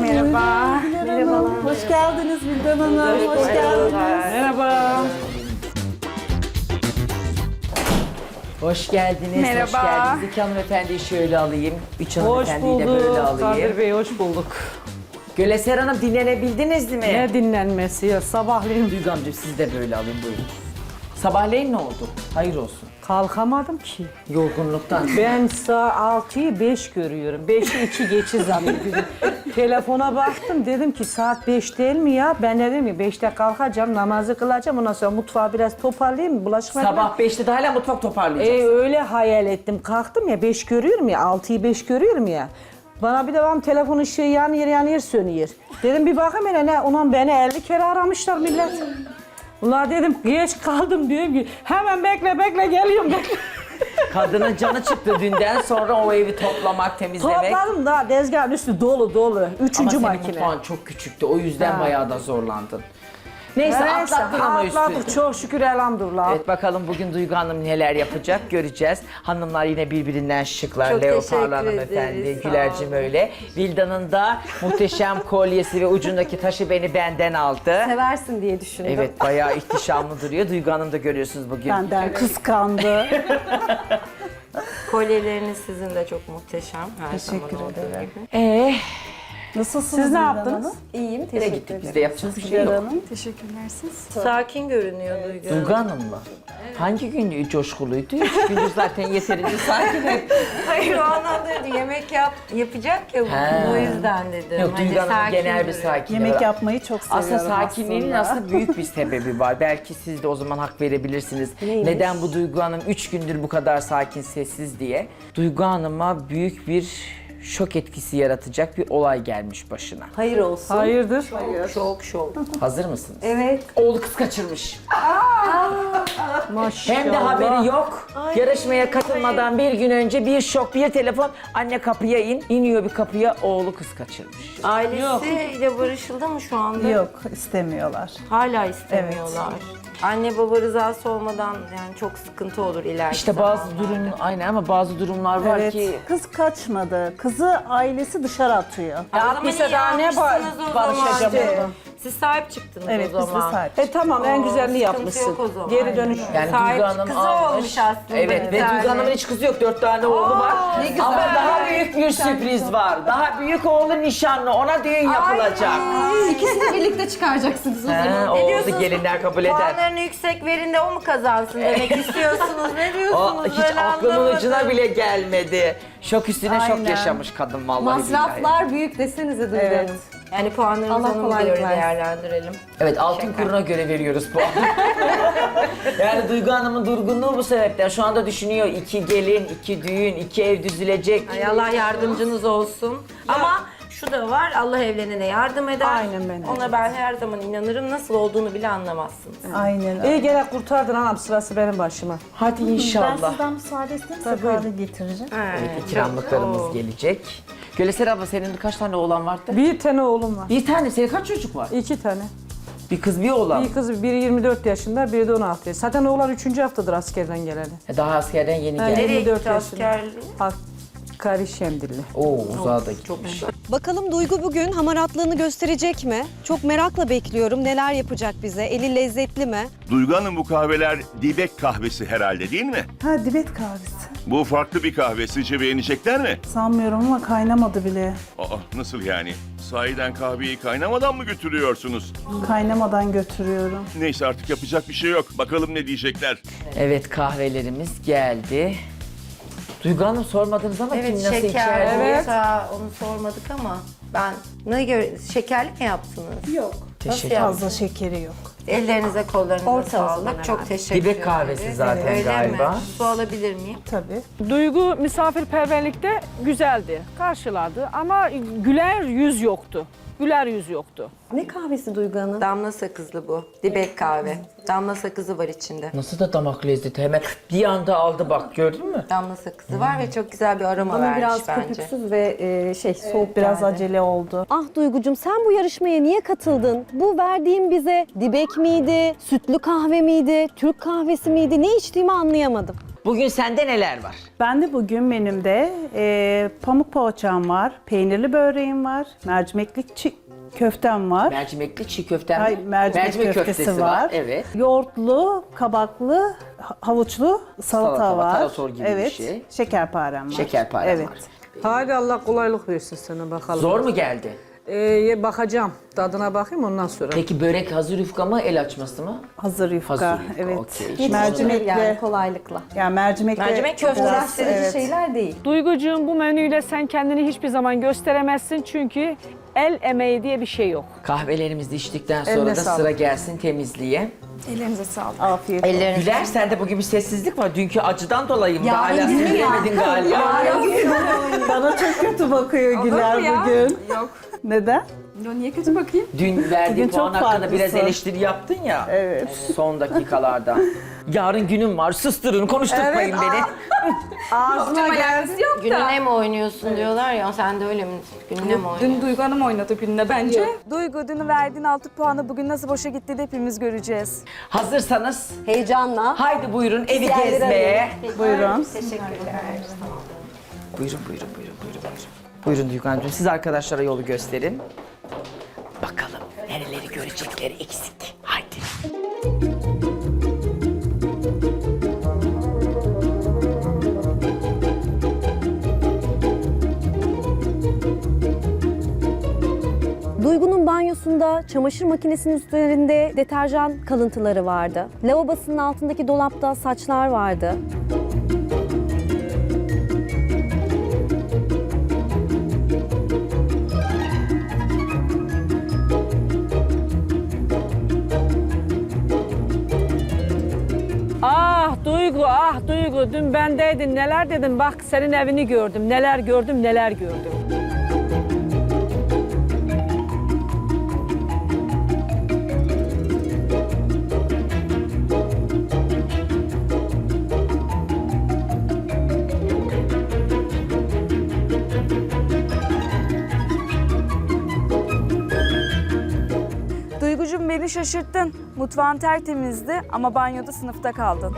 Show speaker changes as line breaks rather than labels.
Merhaba.
Merhabalar. Hoş geldiniz Bildan Hanım. Hoş geldiniz.
Merhaba.
Hoş geldiniz,
Merhaba.
hoş geldiniz. İki hanımefendiyi şöyle alayım. Üç
Hoş
hanımefendiyi de böyle
bulduk.
alayım.
Kadir Bey hoş bulduk.
Göleser Hanım dinlenebildiniz mi?
Ne dinlenmesi ya sabahleyin
Duygu amcım siz de böyle alayım buyurun. Sabahleyin ne oldu? Hayır olsun.
Kalkamadım ki.
Yorgunluktan.
Ben saat 6'yı 5 görüyorum. 5'i 2 geçi zannediyorum. Telefona baktım dedim ki saat 5 değil mi ya? Ben de dedim ki 5'te kalkacağım namazı kılacağım ondan sonra mutfağı biraz toparlayayım bulaşık
Sabah 5'te de hala mutfak toparlayacağız.
E, öyle hayal ettim. Kalktım ya 5 görüyorum ya 6'yı 5 görüyorum ya. Bana bir devam telefon ışığı yanıyor yanıyor sönüyor. Dedim bir bakayım hele ne ulan beni 50 kere aramışlar millet. Ulan dedim geç kaldım diyorum ki hemen bekle bekle geliyorum bekle.
Kadının canı çıktı dünden sonra o evi toplamak, temizlemek.
Topladım da tezgahın üstü dolu dolu.
Ama
Üçüncü
senin
makine.
mutfağın çok küçüktü. O yüzden
Ha.
bayağı da zorlandın. Neyse
Neyse,
atlattın ama
atlattık
üstünü.
çok şükür elhamdülillah.
Evet bakalım bugün Duygu Hanım neler yapacak göreceğiz. Hanımlar yine birbirinden şıklar.
Çok teşekkür
hanımefendi,
ederiz, sağ
Gülercim
olun.
öyle. Vildan'ın da muhteşem kolyesi ve ucundaki taşı beni benden aldı.
Seversin diye düşündüm.
Evet bayağı ihtişamlı duruyor. Duygu Hanım da görüyorsunuz bugün.
Benden kıskandı.
Kolyeleriniz sizin de çok muhteşem. Her
Teşekkür
zaman olduğu
ederim.
gibi.
Ee,
Nasılsınız
Siz ne yaptınız?
Hanım?
İyiyim,
nereye
teşekkür
gittik biz
ederim.
de yapacak bir şey
Bildan
yok.
Hanım.
Sakin görünüyor Duygu.
Duygu Hanım'la. Hangi gün coşkuluydu? Üç gündür zaten yeterince sakin.
Hayır o anlamda yemek yap, yapacak ya
He.
o yüzden dedim.
Yok
Hani
Duygu Hanım'ın
sakin
genel bir sakinliği
Yemek yapmayı çok seviyorum
Aslında sakinliğinin
aslında.
aslında büyük bir sebebi var. Belki siz de o zaman hak verebilirsiniz. Neden bu Duygu Hanım üç gündür bu kadar sakin, sessiz diye. Duygu Hanım'a büyük bir şok etkisi yaratacak bir olay gelmiş başına.
Hayır olsun.
Hayırdır?
Şok şok.
Hazır mısınız?
Evet.
Oğlu kız kaçırmış.
Maşallah.
Hem de haberi yok. Yarışmaya katılmadan bir gün önce bir şok, bir telefon. Anne kapıya in. İniyor bir kapıya oğlu kız kaçırmış.
Ailesiyle barışıldı mı şu anda?
Yok istemiyorlar.
Hala istemiyorlar. Anne baba rızası olmadan yani çok sıkıntı olur ileride.
İşte bazı durum aynı ama bazı durumlar var
Evet.
ki
Kız kaçmadı. Kızı ailesi dışarı atıyor.
Ya o zaman
Yapmışsa
iyi
daha ne
yapmışsınız
ba-
o
barışacağım.
Siz sahip çıktınız
Evet
o
biz de
zaman.
sahip.
E tamam en güzelini
sıkıntı
yapmışsın.
yok o zaman.
Geri dönüş.
Yani
Sahip
Duygu Hanım
kızı
almış.
olmuş aslında
Evet ve. Duygu Hanım'ın hiç kızı yok. Dört tane oğlu var.
ne güzel.
Ama daha büyük bir sürpriz var. Daha büyük oğlu nişanlı. Ona düğün yapılacak.
İkisini birlikte çıkaracaksınız o
He, o oldu gelinler kabul eder.
Puanlarını yüksek verin de o mu kazansın demek istiyorsunuz. Ne
O
diyorsunuz?
hiç
ben
aklımın
anlamadım.
ucuna bile gelmedi. Şok üstüne şok
Aynen.
yaşamış kadın vallahi billahi.
Masraflar büyük desenize Duygu
Evet.
Hanım.
Yani puanlarınızı
Allah
ona
kolaylık
göre
versin.
değerlendirelim.
Evet altın kuruna göre veriyoruz puan. yani Duygu Hanım'ın durgunluğu bu sebepten. Şu anda düşünüyor iki gelin, iki düğün, iki ev düzülecek.
Ay Allah yardımcınız olsun. Ama şu da var Allah evlenene yardım eder.
Aynen ben
Ona ben her zaman inanırım. Nasıl olduğunu bile anlamazsınız.
Aynen.
İyi gene kurtardın anam sırası benim başıma.
Hadi
Ben
inşallah.
sizden müsaade isteyeyim kahve getireceğim.
Evet,
İkramlıklarımız gelecek. Göleser abla senin kaç tane oğlan vardı?
Bir tane oğlum var.
Bir tane. Senin kaç çocuk var?
İki tane.
Bir kız bir oğlan.
Bir kız biri 24 yaşında, biri de 16 yaşında. Zaten oğlan 3. haftadır askerden geleli.
Daha askerden yeni geldi.
Nereye
24
gitti askerliği?
Hakkari Şemdilli.
Oo uzağa da gitmiş.
Bakalım Duygu bugün hamaratlığını gösterecek mi? Çok merakla bekliyorum. Neler yapacak bize? Eli lezzetli mi?
Duygu Hanım bu kahveler dibek kahvesi herhalde değil mi?
Ha dibet kahvesi.
Bu farklı bir kahve. Sizce beğenecekler mi?
Sanmıyorum ama kaynamadı bile.
Aa nasıl yani? Sahiden kahveyi kaynamadan mı götürüyorsunuz?
Kaynamadan götürüyorum.
Neyse artık yapacak bir şey yok. Bakalım ne diyecekler.
Evet kahvelerimiz geldi. Duygu Hanım sormadınız ama
Evet
kim nasıl
şeker
içer?
Evet.
olsa onu sormadık ama ben ne göre şekerli mi yaptınız?
Yok.
Teşekkür
Fazla şekeri yok.
Ellerinize kollarınıza
Orta o zaman
sağlık. Çok
herhalde.
teşekkür
Dibek
ederim.
kahvesi zaten
Öyle
galiba.
Mi? Su alabilir miyim?
Tabii.
Duygu misafirperverlikte güzeldi. Karşıladı ama güler yüz yoktu. Güler yüz yoktu.
Ne kahvesi Duygu Hanım?
Damla sakızlı bu. Dibek kahve. Damla sakızı var içinde.
Nasıl da damak lezzeti hemen bir anda aldı bak gördün mü?
Damla sakızı var ve çok güzel bir aroma
Bana
vermiş
biraz
bence.
köpüksüz ve e, şey soğuk
Biraz acele oldu.
Ah Duygucum sen bu yarışmaya niye katıldın? Bu verdiğin bize dibek miydi, sütlü kahve miydi, Türk kahvesi miydi? Ne içtiğimi anlayamadım.
Bugün sende neler var?
Ben de bugün menümde e, pamuk poğaçam var, peynirli böreğim var, mercimekli çi- köftem var.
Mercimekli çiğ köften
Ay, mercimek, köftesi, var.
Evet.
Yoğurtlu, kabaklı, ha- havuçlu salata,
Salata var,
var.
tarator gibi bir
evet.
şey.
Şekerparem var.
Şekerpare
evet.
var.
Hadi Allah kolaylık versin sana bakalım.
Zor mu geldi?
Ee, bakacağım. Tadına bakayım ondan sonra.
Peki börek hazır yufka mı el açması mı?
Hazır yufka.
Hazır yufka,
evet.
okey.
Mercimekli.
yani kolaylıkla.
Yani mercimekli.
Mercimek köftesi.
biraz,
Uğraştırıcı
evet.
şeyler değil.
Duygucuğum bu menüyle sen kendini hiçbir zaman gösteremezsin çünkü el emeği diye bir şey yok.
Kahvelerimizi içtikten sonra
Eline
da
sağlık.
sıra gelsin temizliğe.
Afiyet olsun.
Ellerinize
Güler sende bugün bir sessizlik var. Dünkü acıdan dolayı mı? Daha hala sindiremedin galiba.
Bana çok kötü bakıyor Güler bugün. Yok. Neden?
Dün verdiğin
Bugün çok
puan hakkında biraz eleştiri yaptın ya.
Evet.
Son dakikalarda. Yarın günüm var. Susturun, konuşturmayın beni.
Ağzıma geldi.
gününe mi oynuyorsun diyorlar ya sen de öyle mi? Gününe mi oynuyorsun?
Dün Duygu Hanım oynadı gününe bence. Duygu dün verdiğin 6 puanı bugün nasıl boşa gitti de hepimiz göreceğiz.
Hazırsanız
Heyecanla.
haydi buyurun evi
yerlere
gezmeye.
Buyurun.
Buyurun, buyurun, buyurun, buyurun, buyurun. Buyurun Duygu Hanımcığım, siz arkadaşlara yolu gösterin. Görecekleri eksik. Haydi.
Duygu'nun banyosunda çamaşır makinesinin üzerinde deterjan kalıntıları vardı. Lavabosının altındaki dolapta saçlar vardı.
Duygu dün bendeydin neler dedim bak senin evini gördüm, neler gördüm, neler gördüm.
Duygucuğum beni şaşırttın. Mutfağın tertemizdi ama banyoda sınıfta kaldın.